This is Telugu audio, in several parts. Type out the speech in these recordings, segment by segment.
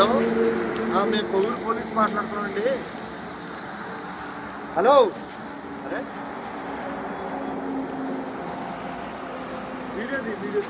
హలో ఆ, మేము కోవిడ్ పోలీస్ మాట్లాడుతున్నామండి హలో అరే వీడియో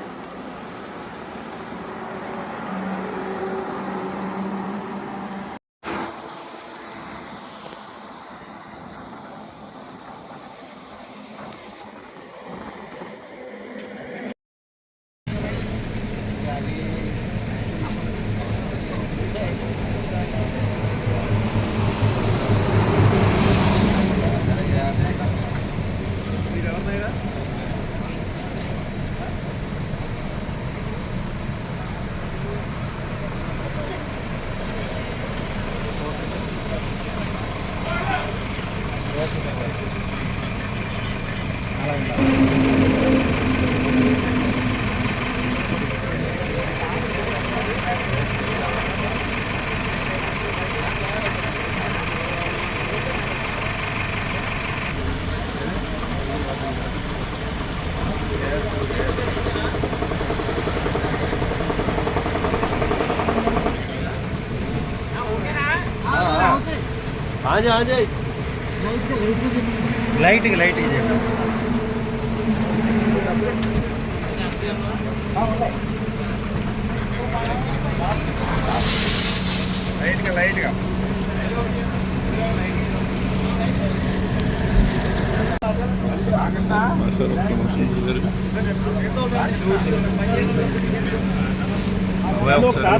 అలా ఉండాలి తీ. లైట్గా లైట్గా చేయండి. లైట్గా లైట్గా.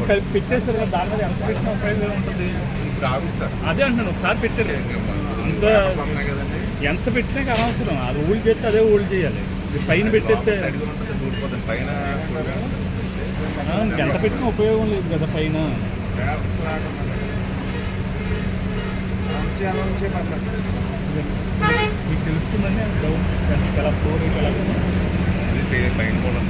కలిపి పెట్టేశారు కదా దాని మీద ఎంత పెట్టినా ఉపయోగం ఉంటుంది అదే అంటున్నాను ఒకసారి పెట్టారు ఎంత పెట్టినా అనవసరం. అది ఊళ్ళు చేస్తే అదే ఊళ్ళు చేయాలి. పైన పెట్టేస్తే ఎంత పెట్టినా ఉపయోగం లేదు కదా పైన. మీకు తెలుస్తుందని డౌన్ ఎలా ఫ్లోర్ ఎలా పైన కూడా